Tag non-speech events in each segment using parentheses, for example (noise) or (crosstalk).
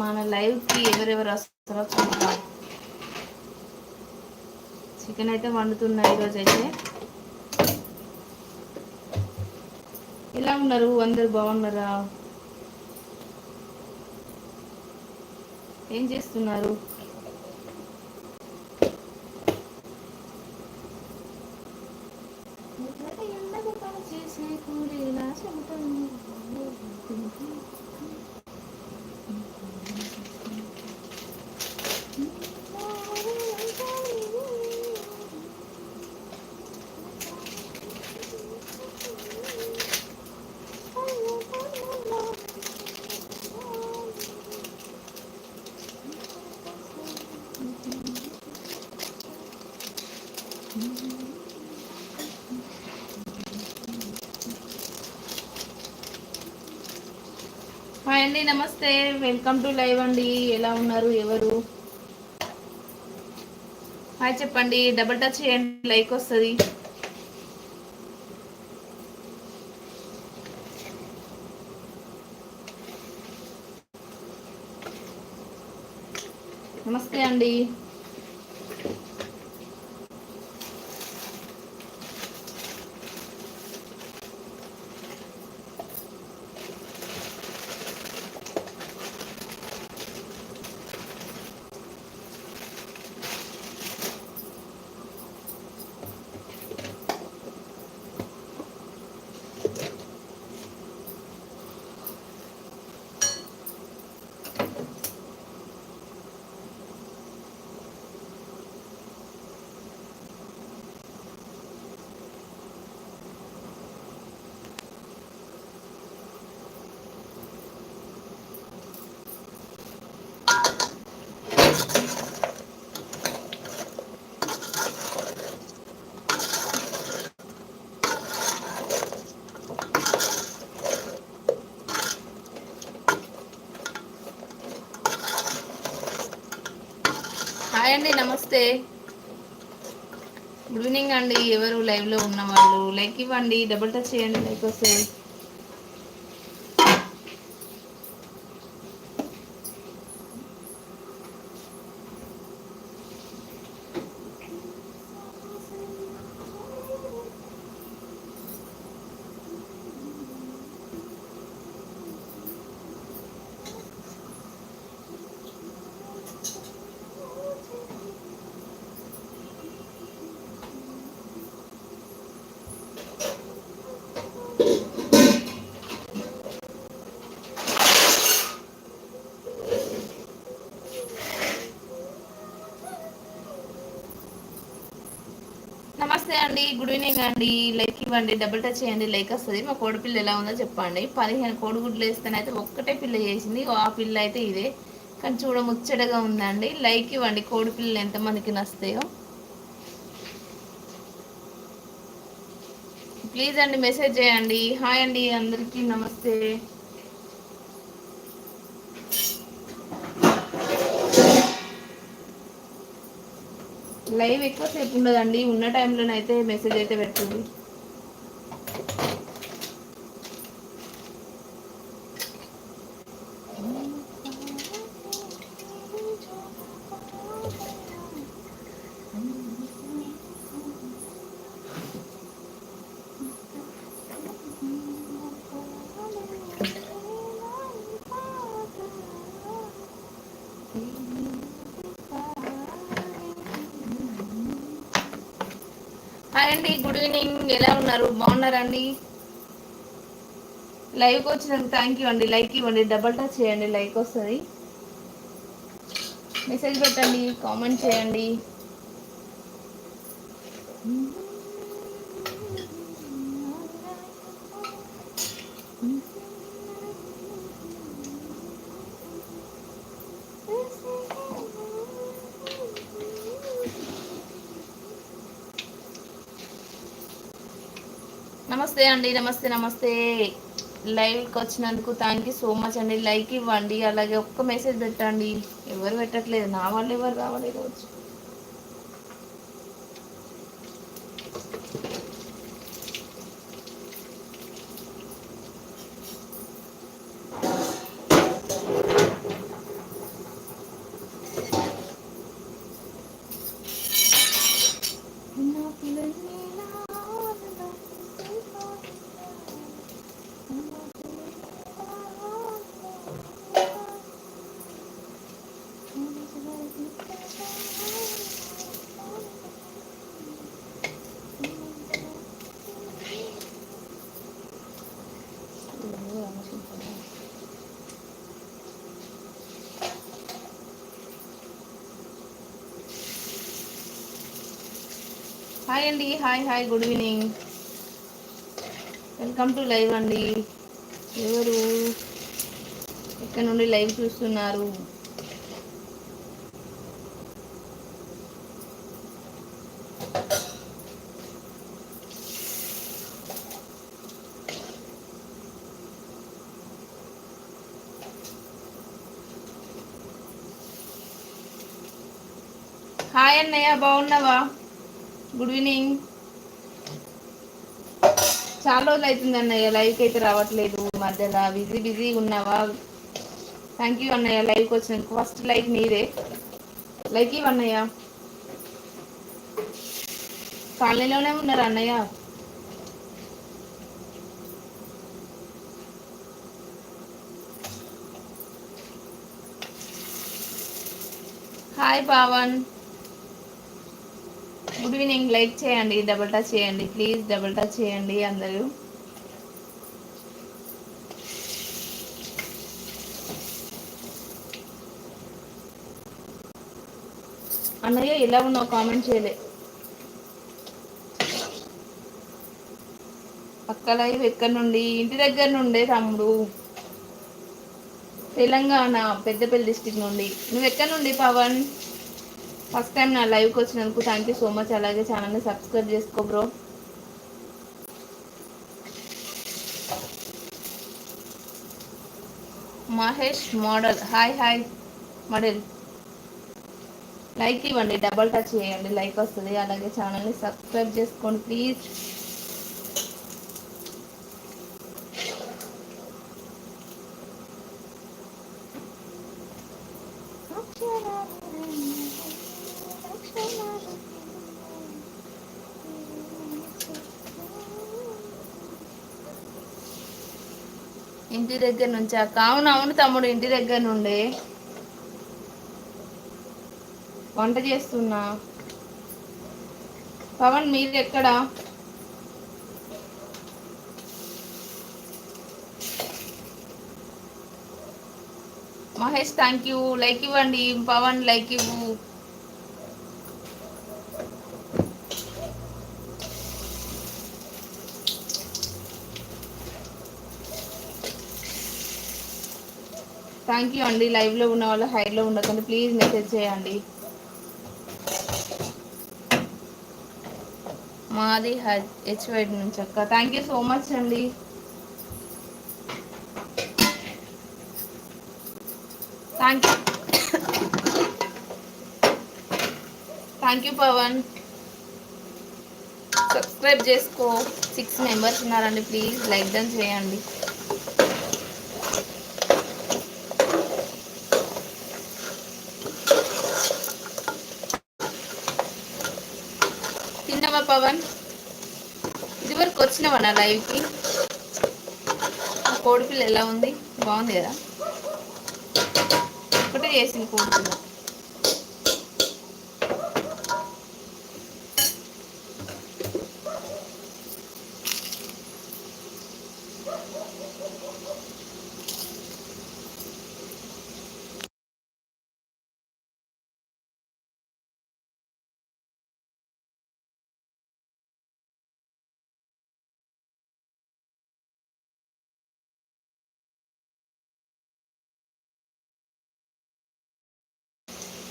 మన లైవ్కి ఎవరెవరు వస్తారో చూద్దాం. చికెన్ అయితే వండుతున్నా ఈరోజు అయితే ఎలా ఉన్నారు? అందరు బాగున్నారా? ఏం చేస్తున్నారు? హాయ్ అండి నమస్తే. వెల్కమ్ టు లైవ్ అండి. ఎలా ఉన్నారు? ఎవరు? హాయ్ చెప్పండి. డబుల్ టచ్ చేయండి. లైక్ వస్తుంది. నమస్తే అండి. అండి నమస్తే. గుడ్ ఈవినింగ్ అండి ఎవరు లైవ్లో ఉన్న వాళ్ళు. లైక్ ఇవ్వండి డబుల్ టచ్ చేయండి లైక్ వస్తే. నమస్తే అండి గుడ్ ఈవినింగ్ అండి. లైక్ ఇవ్వండి డబుల్ టచ్ చేయండి లైక్ వస్తుంది. మా కోడి పిల్ల ఎలా ఉందో చెప్పండి. పదిహేను కోడిగుడ్లు వేస్తేనైతే ఒక్కటే పిల్ల చేసింది. ఆ పిల్ల అయితే ఇదే. కానీ చూడ ముచ్చటగా ఉందండి. లైక్ ఇవ్వండి కోడి పిల్లలు ఎంతమందికి నస్తాయో ప్లీజ్ అండి మెసేజ్ చేయండి. హాయ్ అండి అందరికీ నమస్తే. లైవ్ ఎక్కువసేపు ఉండదండి. ఉన్న టైంలోనైతే మెసేజ్ అయితే పెట్టండి హాయ్ అండి గుడ్ ఈవినింగ్. ఎలా ఉన్నారు? బాగున్నారండి లైవ్కి వచ్చినందుకు థ్యాంక్ యూ అండి. లైక్ ఇవ్వండి. డబల్ టచ్ చేయండి. లైక్ వస్తుంది. మెసేజ్ పెట్టండి. కామెంట్ చేయండి. నమస్తే అండి నమస్తే నమస్తే. లైవ్కి వచ్చినందుకు థ్యాంక్ యూ సో మచ్ అండి. లైక్ ఇవ్వండి అలాగే ఒక్క మెసేజ్ పెట్టండి. ఎవరు పెట్టట్లేదు? నా వాళ్ళు ఎవరు రావాలి హాయ్ అండి hi hi good evening. Welcome to live అండి. ఎవరు? ఇక్కడ నుండి లైవ్ చూస్తున్నారు హాయ్ అన్నయ్య బాగున్నావా? గుడ్ ఈవినింగ్ చాలా రోజులు అవుతుంది అన్నయ్య లైవ్కి అయితే రావట్లేదు. మధ్యలో బిజీ బిజీ ఉన్నావా? థ్యాంక్ యూ అన్నయ్య లైవ్కి వచ్చినందుకు. ఫస్ట్ లైక్ నీదే లైక్ ఇవన్నయ్య కాలనీలోనే ఉన్నారు అన్నయ్య. Hi Pavan good evening. Like చేయండి డబుల్ టచ్ చేయండి. ప్లీజ్ డబుల్ టచ్ చేయండి అందరూ. అన్నయ్య ఎలా ఉన్నావు? కామెంట్ చేయలే. పక్క లైవ్ ఎక్కడి నుండి? ఇంటి దగ్గర నుండే తమ్ముడు. తెలంగాణ పెద్దపల్లి డిస్టిక్ నుండి. నువ్వు ఎక్కడి నుండి పవన్? ఫస్ట్ టైం నా లైవ్కి వచ్చినందుకు థ్యాంక్ యూ సో మచ్ అలాగే ఛానల్ని సబ్స్క్రైబ్ చేసుకో bro Mahesh model. Hi hi model. Like ఇవ్వండి డబల్ టచ్ చేయండి లైక్ వస్తుంది. అలాగే ఛానల్ని సబ్స్క్రైబ్ చేసుకోండి ప్లీజ్ ఇంటి దగ్గర నుంచి కావున అవును తమ్ముడు ఇంటి దగ్గర నుండి వంట చేస్తున్నా. పవన్ మీరు ఎక్కడ మహేష్ థ్యాంక్ యూ లైక్ ఇవ్వండి. పవన్ లైక్ ఇవ్వు. థ్యాంక్ యూ అండి. లైవ్లో ఉన్న వాళ్ళు హైలో ఉండకండి. ప్లీజ్ మెసేజ్ చేయండి. మాది హెచ్ వైడ్ నుంచి అక్క. థ్యాంక్ యూ సో మచ్ అండి. Thank you thank you Pavan. Subscribe చేసుకో. సిక్స్ మెంబర్స్ ఉన్నారండి. ప్లీజ్ లైక్ డన్ చేయండి. తిన్నావా పవన్? ఇదివరకు వచ్చినావా నా లైవ్కి? కోడిపిల్ల ఎలా ఉంది? బాగుంది కదా? ఒకటే చేసింది కోడిపిల్ల.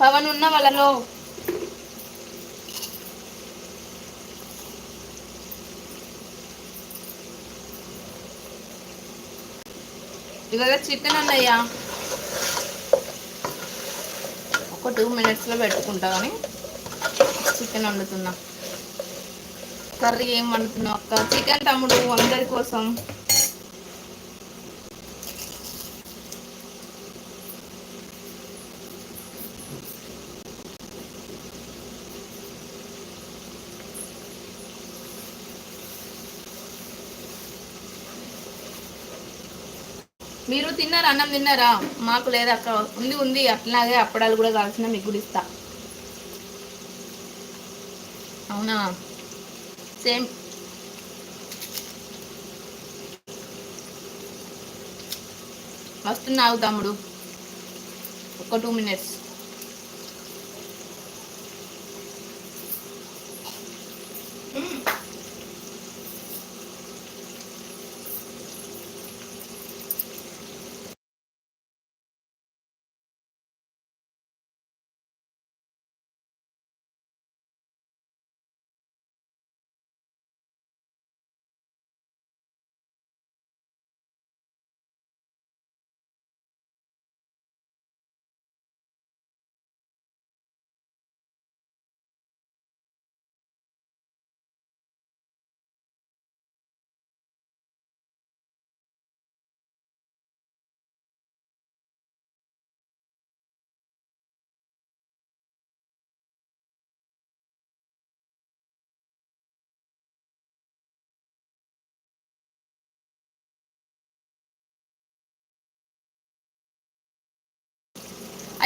పవన్ ఉన్న వాళ్ళలో ఇవాళ చికెన్ అన్నయ్యా. ఒక టూ మినిట్స్లో పెట్టుకుంటా కానీ చికెన్ వండుతున్నా. కర్రీ ఏం వండుతున్నావు అక్క? చికెన్ తమ్ముడు అందరి కోసం. తిన్నారా? అన్నం తిన్నారా? మాకు లేదా అక్క. ఉంది ఉంది. అట్లాగే అప్పడాలు కూడా కావాల్సిన మీకు కూడా ఇస్తా. అవునా? సేమ్. వస్తున్నావు తమ్ముడు. ఒక టూ మినిట్స్.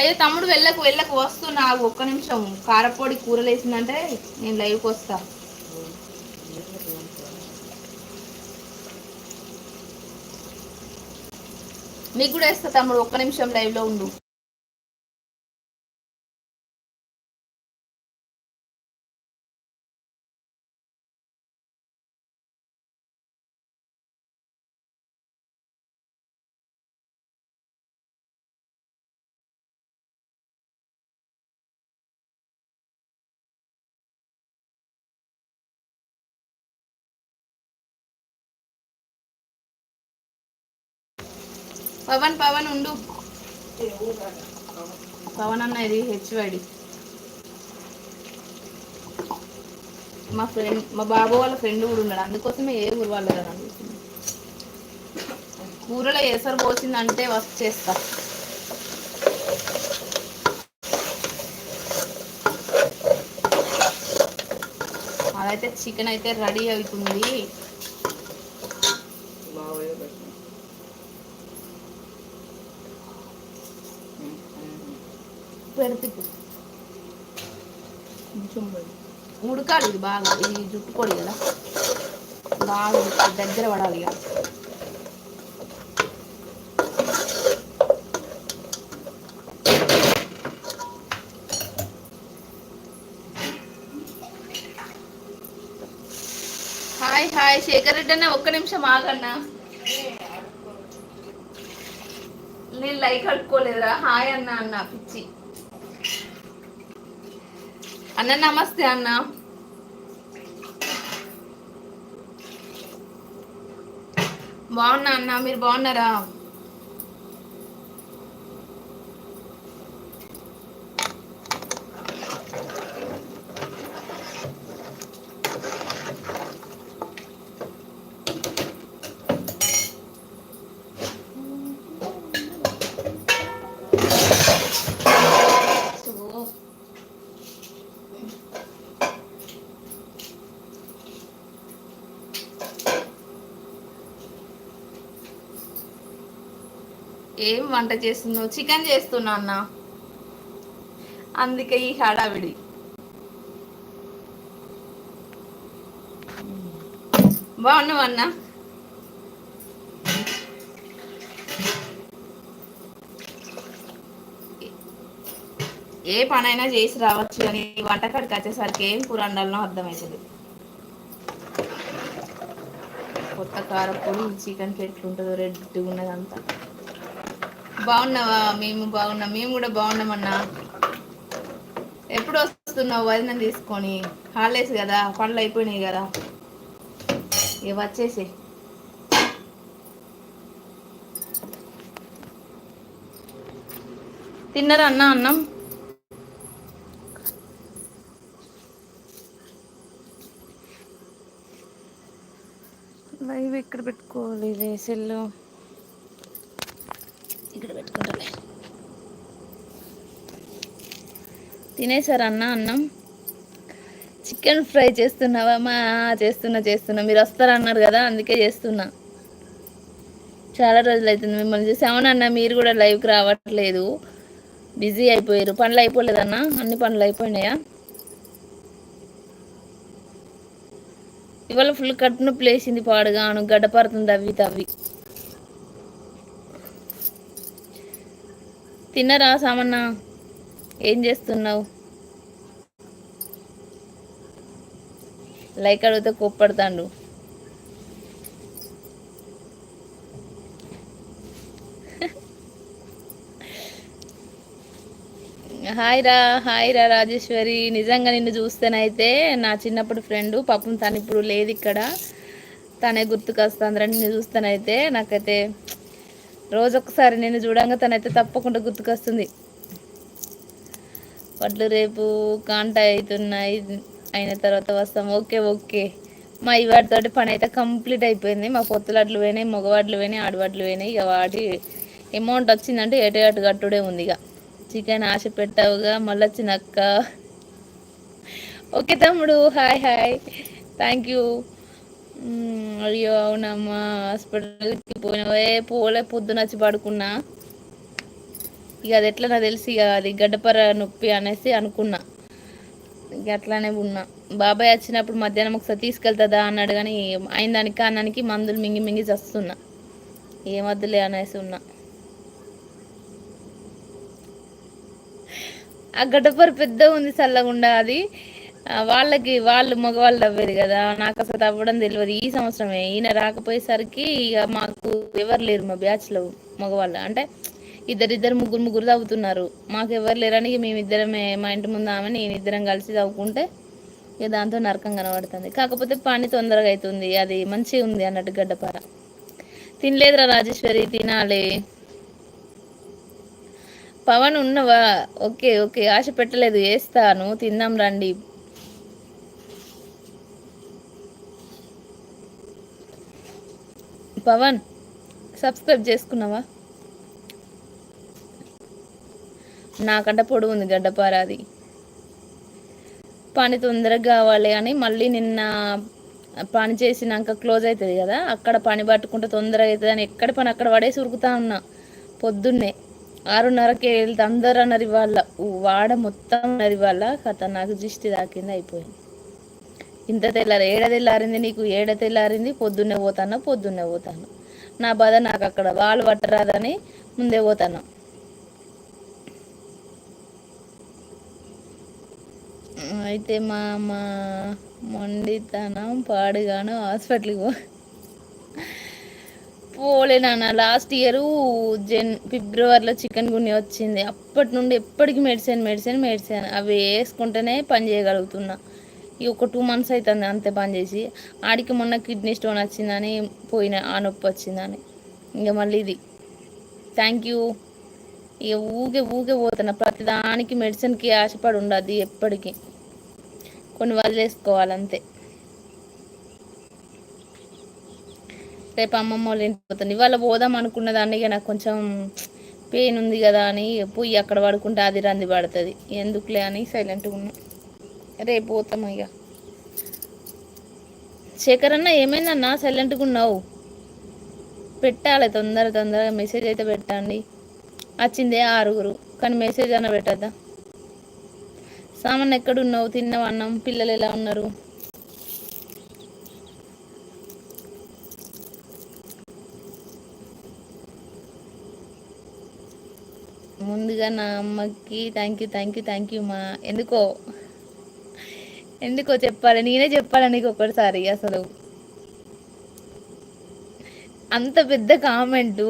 అయ్యో తమ్ముడు వెళ్ళకు వెళ్ళకు వస్తున్నా ఒక్క నిమిషం. కారపొడి కూరలు వేసిందంటే నేను లైవ్కి వస్తా. మీకు కూడా వేస్తా తమ్ముడు ఒక్క నిమిషం లైవ్లో ఉండు. పవన్ పవన్ ఉండు. పవన్ అన్న ఇది హెచ్వైడి మా ఫ్రెండ్ మా బాబు వాళ్ళ ఫ్రెండ్ కూడా ఉన్నాడు. అందుకోసమే ఏ ఊరు వాళ్ళు కదా కూరలో ఎసరు పోసిందంటే వస్తు చేస్తా. అదైతే చికెన్ అయితే రెడీ అవుతుంది. పెడితే కొంచెం ఉడకాలి ఇది బాగా ఇది జుట్టు కదా బాగా దగ్గర పడాలి ఇక హాయ్ హాయ్ శేఖర్ రెడ్డి అన్న ఒక్క నిమిషం ఆగన్నా నేను లైక్ అడుక్కోలేదురా హాయ్ అన్న అన్న పిచ్చి అన్న నమస్తే అన్న. బాగున్నా అన్న మీరు బాగున్నారా? ఏం వంట చేస్తున్నావు? చికెన్ చేస్తున్నా అన్న. అందుకే ఈ హడావిడి. బాగున్నావు అన్న? ఏ పనైనా చేసి రావచ్చు అని వంటకాడికి వచ్చేసరికి ఏం కూర వండాలనో అర్థమవుతుంది కొత్త కారపొడి చికెన్కి ఎట్లుంటుందో రెడ్ ఉన్నదంతా. బాగున్నావా? మేము బాగున్నాం మేము కూడా బాగున్నామన్నా ఎప్పుడు వస్తున్నావు వదిన తీసుకొని? హాలిడేస్ కదా పనులు అయిపోయినాయి కదా. ఇవి వచ్చేసి తిన్నారా అన్న అన్నం? లైవ్ ఎక్కడ పెట్టుకోవాలి? సెల్లు ఇక్కడ పెట్టుకుంటాలే తినేశారన్న అన్నం చికెన్ ఫ్రై చేస్తున్నావా? మా చేస్తున్నా చేస్తున్నా. మీరు వస్తారన్నారు కదా అందుకే చేస్తున్నా. చాలా రోజులు అవుతుంది మిమ్మల్ని చూసి. అవునన్న మీరు కూడా లైవ్కి రావట్లేదు. బిజీ అయిపోయారు. పనులు అయిపోలేదన్నా అన్ని? పనులు అయిపోయినాయా? ఇవాళ ఫుల్ కట్టును ప్లేసింది పాడుగాను. గడ్డపడుతుంది అవి తవ్వి. తిన్నరా సామన్నా? ఏం చేస్తున్నావు? లైక్ అడిగితే కోప్పడతాండు. హాయ్ రా హాయ్ రా రాజేశ్వరి. నిజంగా నిన్ను చూస్తేనైతే నా చిన్నప్పుడు ఫ్రెండ్ పాపం తను ఇప్పుడు లేదు ఇక్కడ. తనే గుర్తుకొస్తుంది నిన్ను చూస్తేనైతే నాకైతే రోజొకసారి నేను చూడంగా తనైతే తప్పకుండా గుర్తుకొస్తుంది. వడ్లు రేపు కాంట అవుతున్నాయి. అయిన తర్వాత వస్తాం. Okay okay. మా ఇవాడితోటి పని అయితే కంప్లీట్ అయిపోయింది. మా పొత్తులడ్లు పోయినాయి మగవాడ్లు పోయినాయి ఆడవాడ్లు పోయినాయి. ఇక వాటి అమౌంట్ వచ్చిందంటే ఎటు అటు కట్టుడే ఉంది ఇక. చికెన్ ఆశ పెట్టావుగా మళ్ళీ వచ్చినక్క. ఓకే తమ్ముడు హాయ్ హాయ్. థ్యాంక్ యూ అయ్యో అవునమ్మా. హాస్పిటల్కి పోయినవే. పోలే పొద్దున వచ్చి పడుకున్నా. ఇక అది ఎట్లా నాకు తెలిసి ఇక అది గడ్డపర నొప్పి అనేసి అనుకున్నా. ఇక అట్లానే ఉన్నా. బాబాయ్ వచ్చినప్పుడు మధ్యాహ్నం ఒకసారి తీసుకెళ్తుందా అన్నాడు కానీ అయిన దానికి మందులు మింగి మింగి చస్తున్నా. ఏమద్దులే అనేసి ఉన్నా. ఆ గడ్డపర పెద్ద ఉంది చల్లగుండా అది. వాళ్ళకి వాళ్ళు మగవాళ్ళు అవ్వేది కదా నాకు అసలు అవ్వడం తెలియదు. ఈ సంవత్సరమే ఈయన రాకపోయేసరికి ఇక మాకు ఎవరు లేరు మా బ్యాచ్లో మగవాళ్ళు. అంటే ఇద్దరిద్దరు ముగ్గురు ముగ్గురు తవ్వుతున్నారు. మాకు లేరని మేమిద్దరమే మా ఇంటి ముందు ఆమె నేను ఇద్దరం కలిసి తవ్వుకుంటే ఇక దాంతో నరకం కనబడుతుంది. కాకపోతే పని తొందరగా అవుతుంది అది మంచిగా ఉంది అన్నట్టు గడ్డపార. తినలేదురా రాజేశ్వరి తినాలి. పవన్ ఉన్నవా? Okay okay. ఆశ పెట్టలేదు. వేస్తాను తిందాం రండి. పవన్ సబ్స్క్రైబ్ చేసుకున్నావా? నాకంట పొడుగు ఉంది గడ్డపార అది పని తొందరగా కావాలి అని మళ్ళీ నిన్న పని చేసినాక క్లోజ్ అవుతుంది కదా అక్కడ పని పట్టుకుంటే తొందరగా అవుతుంది అని ఎక్కడ పని అక్కడ పడేసి ఉరుకుతా ఉన్నా. పొద్దున్నే ఆరున్నరకి వెళ్తే అందరు అన్నది వాళ్ళ వాడ మొత్తం అన్నది వాళ్ళ కథ నాకు దిష్టి తాకింది అయిపోయింది. ఇంత తెల్లారి ఏడ తెల్లారింది నీకు? ఏడ తెల్లారింది? పొద్దున్నే పోతాను? పొద్దున్నే పోతాను? నా బాధ నాకు అక్కడ వాళ్ళు పట్టరాదని ముందే పోతాను? అయితే మా మా మొండితనం పాడుగాను హాస్పిటల్కి పో పోలే నాన్న. లాస్ట్ ఇయర్ జన్ ఫిబ్రవరిలో చికెన్ గున్ని వచ్చింది. అప్పటి నుండి ఎప్పటికీ మెడిసిన్ మెడిసిన్ మెడిసిన్ అవి వేసుకుంటేనే పని చేయగలుగుతున్నా. ఈ ఒక టూ మంత్స్ అవుతుంది అంతే పని చేసి. ఆడికి మొన్న కిడ్నీ స్టోన్ వచ్చిందని పోయిన ఆ నొప్పి వచ్చిందని. ఇంకా మళ్ళీ ఇది. Thank you. ఇక ఊగే ఊగే పోతున్నా. ప్రతిదానికి మెడిసిన్కి ఆశపడి ఉండదు ఎప్పటికీ. కొన్ని వదిలేసుకోవాలంతే. రేపు అమ్మమ్మ వాళ్ళ ఇంటికి పోతుంది. ఇవాళ పోదాం అనుకున్న దాన్ని ఇక నాకు కొంచెం పెయిన్ ఉంది కదా అని పోయి అక్కడ పడుకుంటే అది రంది పడుతుంది. ఎందుకులే అని సైలెంట్గా ఉన్నా. రేపు పోతాం ఇక. శేఖర్ అన్న? ఏమైందన్నా సైలెంట్గా ఉన్నావు. పెట్టాలి తొందర తొందరగా మెసేజ్ అయితే పెట్టండి. వచ్చిందే ఆరుగురు. కానీ మెసేజ్ అన్న పెట్టద్దా? సామాన్ ఎక్కడున్నావు? తిన్నావు అన్నం? పిల్లలు ఎలా ఉన్నారు? ముందుగా నా అమ్మకి thank you thank you thank you మా. ఎందుకో? ఎందుకో చెప్పాలి? నేనే చెప్పాలి నీకు ఒకటిసారి అసలు? అంత పెద్ద కామెంటు.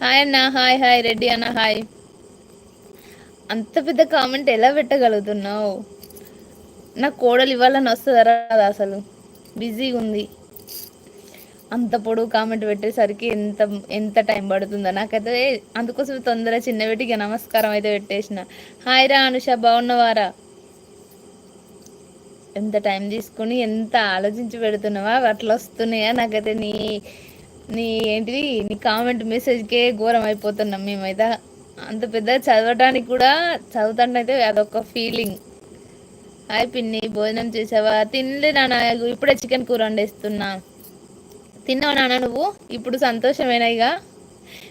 హాయ్ అన్న హాయ్ హాయ్ రెడ్డి అన్న హాయ్. అంత పెద్ద కామెంట్ ఎలా పెట్టగలుగుతున్నావు? నా కోడలు ఇవ్వాలని వస్తుందరా అసలు? బిజీగా ఉంది. అంత పొడుగు కామెంట్ పెట్టేసరికి ఎంత ఎంత టైం పడుతుందో. నాకైతే అందుకోసం తొందర చిన్న పెట్టిగా నమస్కారం అయితే పెట్టేసిన. హాయ్ రా అనుష బాగున్నవారా? ఎంత టైం తీసుకుని ఎంత ఆలోచించి పెడుతున్నావా? అట్లా వస్తున్నాయా? నాకైతే నీ నీ ఏంటిది? నీ కామెంట్ మెసేజ్కే ఘోరం అయిపోతున్నాం మేమైతే. అంత పెద్ద చదవటానికి కూడా చదువుతాంటే అదొక ఫీలింగ్ హాయ్ పిన్ని భోజనం చేసావా? తినలే నాన్న ఇప్పుడే చికెన్ కూర వండేస్తున్నా. తిన్నావు నాన్న నువ్వు? ఇప్పుడు సంతోషమేనా ఇక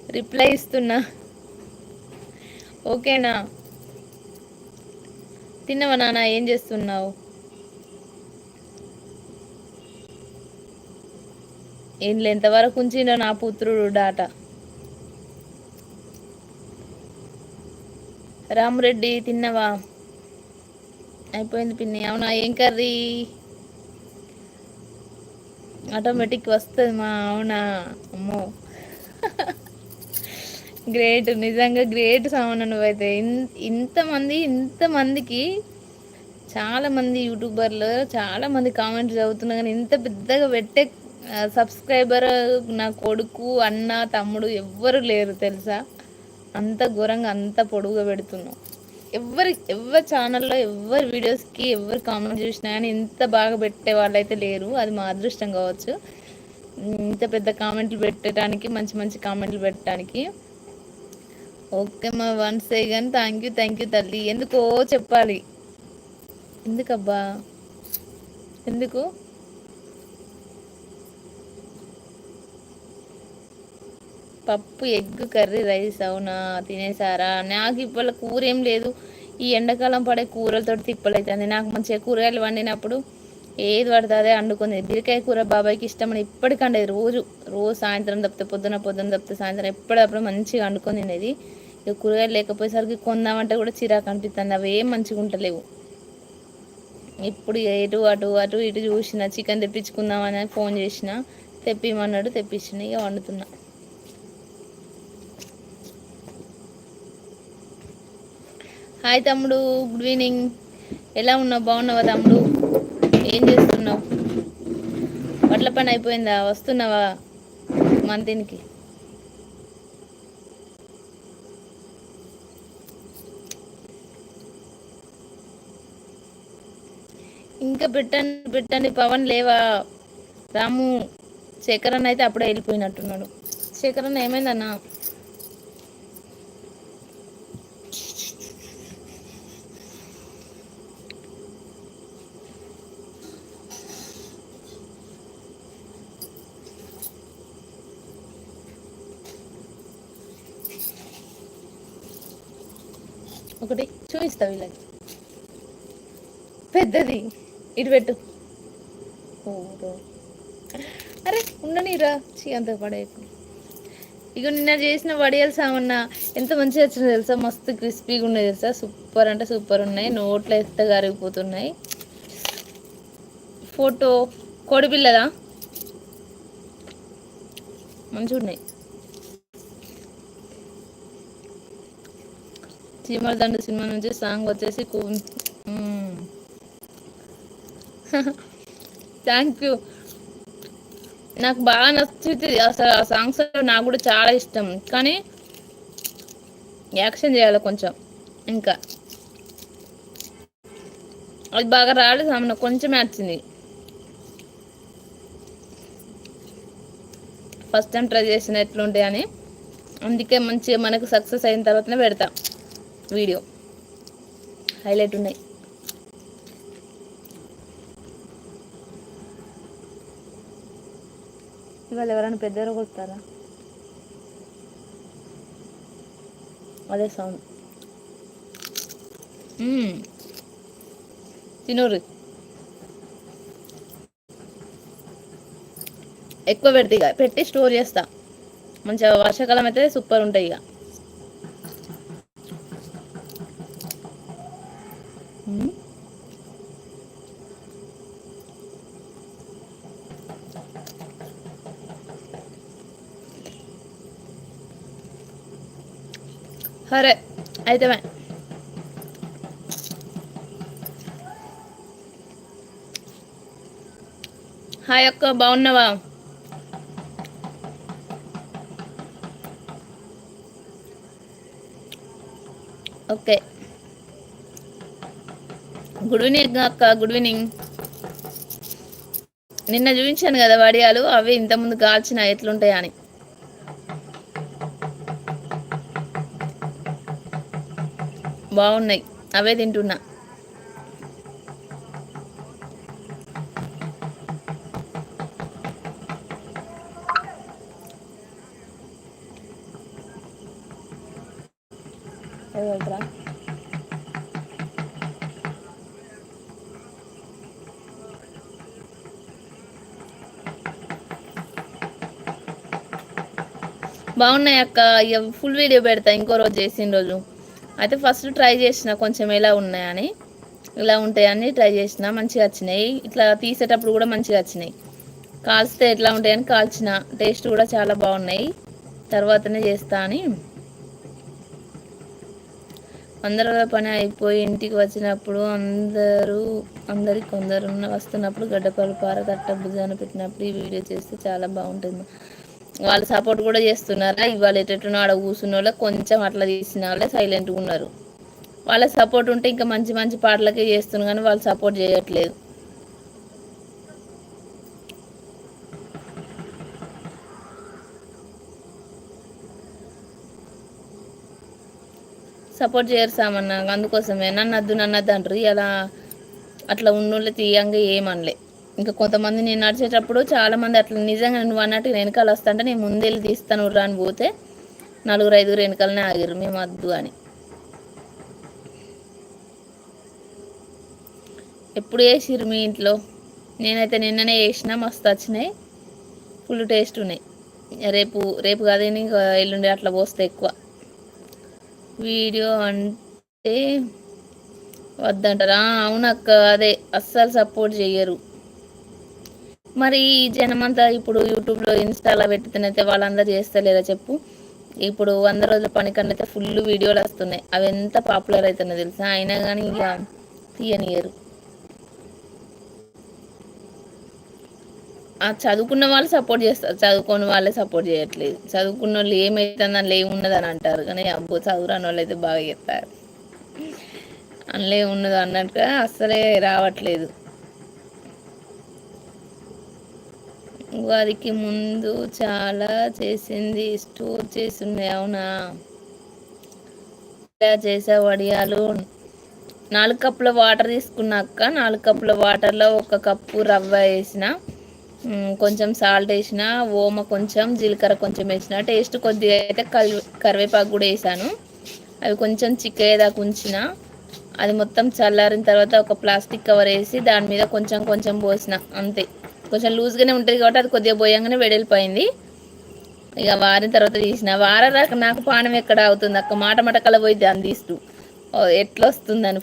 రిప్లై ఇస్తున్నా. ఓకేనా తిన్నావా నాన్న? ఏం చేస్తున్నావు? ఏం ఎంతవరకు ఉంచిండో నా పుత్రుడు డాటా. రామరెడ్డి తిన్నావా? అయిపోయింది పిన్ని. అవునా? ఏం కర్రీ? ఆటోమేటిక్ వస్తుంది మా అవునా? అమ్మో. గ్రేట్ నిజంగా గ్రేట్ సామాన్ నువ్వైతే. ఇన్- ఇంతమంది ఇంతమందికి చాలా మంది యూట్యూబర్లు చాలా మంది కామెంట్స్ చదువుతున్నా కానీ ఇంత పెద్దగా పెట్టే సబ్స్క్రైబర్ నా కొడుకు అన్న తమ్ముడు ఎవ్వరు లేరు తెలుసా? అంత ఘోరంగా అంత పొడుగుగా పెడుతున్నావు. ఎవరి ఎవరి ఛానల్లో ఎవరి వీడియోస్కి ఎవరు కామెంట్ చూసినా కానీ ఇంత బాగా పెట్టే వాళ్ళైతే లేరు. అది మా అదృష్టం కావచ్చు. ఇంత పెద్ద కామెంట్లు పెట్టడానికి మంచి మంచి కామెంట్లు పెట్టడానికి. ఓకే మా వన్స్ కానీ థ్యాంక్ యూ థ్యాంక్ యూ తల్లి. ఎందుకో చెప్పాలి. ఎందుకబ్బా? ఎందుకు? పప్పు ఎగ్ కర్రీ రైస్ అవునా? తినేసారా? నాకు ఇవాళ కూర ఏం లేదు. ఈ ఎండాకాలం పడే కూరలతో తిప్పలైతుంది. నాకు మంచిగా కూరగాయలు వండినప్పుడు ఏది పడితే అదే వండుకుంది. బీరకాయ కూర బాబాయ్కి ఇష్టమని ఇప్పటికండి రోజు రోజు సాయంత్రం తప్పితే పొద్దున పొద్దున తప్పితే సాయంత్రం ఎప్పుడప్పుడు మంచిగా వండుకొని తినేది. ఇక కూరగాయలు లేకపోయేసరికి కొందామంటే కూడా చిరాకు అనిపిస్తుంది అవి ఏం మంచిగా ఉండలేవు ఇప్పుడు ఎటు అటు అటు ఇటు చూసిన చికెన్ తెప్పించుకుందామని ఫోన్ చేసిన తెప్పిమన్నాడు తెప్పించిన ఇక వండుతున్నా. హాయ్ తమ్ముడు గుడ్ ఈవినింగ్. ఎలా ఉన్నావు? బాగున్నావా తమ్ముడు? ఏం చేస్తున్నావు? వడ్ల పని అయిపోయిందా? వస్తున్నావా మంతినికి? ఇంకా పెట్టండి పెట్టండి పవన్ లేవా? రాము శేఖరన్ అయితే అప్పుడే వెళ్ళిపోయినట్టున్నాడు. శేఖరన్ ఏమైందన్నా? ఒకటి చూపిస్తా వీళ్ళకి. పెద్దది. ఇటు పెట్టు. అరే ఉండనిరా. చీ అంత పడేయకు. ఇక నిన్న చేసిన వడియాలు సామన్నా ఎంత మంచిగా వచ్చిందో తెలుసా? మస్తు క్రిస్పీగా ఉన్నాయి తెలుసా? సూపర్ అంటే సూపర్ ఉన్నాయి. నోట్లో ఎత్త కరిగిపోతున్నాయి ఫోటో కోడిపిల్లదా మంచిగా ఉన్నాయి చీమల దండ సినిమా నుంచి సాంగ్ వచ్చేసి థ్యాంక్ యూ (laughs) నాకు బాగా నచ్చింది అసలు ఆ సాంగ్స్ నాకు కూడా చాలా ఇష్టం. కానీ యాక్షన్ చేయాలి కొంచెం. ఇంకా. అది బాగా రాలేదు సామన్న కొంచెం వచ్చింది ఫస్ట్ టైం ట్రై చేసిన ఎట్లుంటాయి అని. అందుకే మంచిగా మనకు సక్సెస్ అయిన తర్వాతనే పెడతాం. వీడియో. హైలైట్ ఉన్నాయి. ఇవాళ ఎవరైనా పెద్దలు కొడతారా? అదే సౌండ్ తినూరు. ఎక్కువ పెడితే ఇక. పెట్టి స్టోర్ చేస్తా. మంచిగా వర్షాకాలం అయితే సూపర్ ఉంటాయి ఇక. సరే అయితే మే హాయ్ అక్క బాగున్నావా? ఓకే. గుడ్ ఈవినింగ్ అక్క గుడ్ ఈవినింగ్. నిన్న చూపించాను కదా వడియాలు అవి ఇంతకుముందు కాల్చిన ఎట్లుంటాయని. అని బాగున్నాయి. అవే తింటున్నా. బాగున్నాయి అక్క. ఇక ఫుల్ వీడియో పెడతా. ఇంకో రోజు చేసిన రోజు అయితే ఫస్ట్ ట్రై చేసిన కొంచెం ఎలా ఉన్నాయని ఇలా ఉంటాయని ట్రై చేసిన మంచిగా వచ్చినాయి. ఇట్లా తీసేటప్పుడు కూడా మంచిగా వచ్చినాయి. కాల్స్తే ఎట్లా ఉంటాయని కాల్చిన. టేస్ట్ కూడా చాలా బాగున్నాయి. తర్వాతనే చేస్తా అని. అందరూ పని అయిపోయి ఇంటికి వచ్చినప్పుడు అందరూ అందరి కొందరు వస్తున్నప్పుడు గడ్డపాలు పార తట్ట భుజాన పెట్టినప్పుడు ఈ వీడియో చేస్తే చాలా బాగుంటుంది. వాళ్ళు సపోర్ట్ కూడా చేస్తున్నారా? ఇవాళ ఎటట్టున ఆడ కూర్చున్న వాళ్ళే కొంచెం అట్లా తీసిన వాళ్ళే సైలెంట్గా ఉన్నారు. వాళ్ళ సపోర్ట్ ఉంటే ఇంకా మంచి మంచి పాటలకే చేస్తున్నారు కానీ వాళ్ళు సపోర్ట్ చేయట్లేదు. సపోర్ట్ చేయరు సామన్న అందుకోసమే. నన్ను వద్దు నన్ను వద్దు అంటారు. ఇలా అట్లా ఉన్నోళ్ళు తీయంగా ఏమనలే. ఇంకా కొంతమంది నేను నడిచేటప్పుడు చాలా మంది అట్లా నిజంగా నువ్వు అన్నట్టు వెనకాల వస్తుంటే నేను ముందెళ్ళి తీస్తాను రా అని పోతే నలుగురు ఐదుగురు వెనకాలనే ఆగిరు మేము వద్దు అని. ఎప్పుడు వేసిరు మీ ఇంట్లో? నేనైతే నిన్ననే వేసిన మస్తు వచ్చినాయి. ఫుల్ టేస్ట్ ఉన్నాయి. రేపు రేపు కాదే ఇంకా ఎల్లుండి అట్లా పోస్తే ఎక్కువ. వీడియో అంటే వద్దంటారా. అవునక్క అదే అస్సలు సపోర్ట్ చెయ్యరు. మరి ఈ జనమంతా ఇప్పుడు యూట్యూబ్లో ఇన్స్టాలో పెట్టితేనైతే వాళ్ళందరూ చేస్తలేరా చెప్పు? ఇప్పుడు వంద రోజుల పని కన్నా ఫుల్ వీడియోలు వస్తున్నాయి. అవి ఎంత పాపులర్ అవుతున్నాయి తెలుసా? అయినా కానీ ఇక తీయనియరు ఆ చదువుకున్న వాళ్ళు సపోర్ట్ చేస్తారు. చదువుకోని వాళ్ళే సపోర్ట్ చేయట్లేదు. చదువుకున్న వాళ్ళు ఏమైతుంది అందులో ఏమున్నదని అని అంటారు. కానీ అబ్బో చదువురాని వాళ్ళు అయితే బాగా చెప్తారు అందులో ఏమున్నది అన్నట్టుగా అస్సలే రావట్లేదు. ఉగాదికి ముందు చాలా చేసింది. స్టోర్ చేసింది. అవునా? ఇలా చేసే వడియాలు. నాలుగు కప్పుల వాటర్ తీసుకున్నాక నాలుగు కప్పుల వాటర్లో ఒక కప్పు రవ్వ వేసిన కొంచెం సాల్ట్ వేసిన ఓమ కొంచెం జీలకర్ర కొంచెం వేసిన. టేస్ట్ కొద్దిగా అయితే కరివేపాకు కూడా వేసాను. అవి కొంచెం చిక్కయ్యేదాకా ఉంచిన అది మొత్తం చల్లారిన తర్వాత ఒక ప్లాస్టిక్ కవర్ వేసి దాని మీద కొంచెం కొంచెం పోసిన. అంతే. కొంచెం లూజ్గానే ఉంటుంది కాబట్టి అది కొద్దిగా పోయంగానే వెడలిపోయింది ఇక వారిన తర్వాత తీసిన. వార రాక నాకు పానం ఎక్కడ అవుతుంది అక్క? మాట మటకల పోయి దాన్ని తీస్తూ ఎట్లా వస్తుందని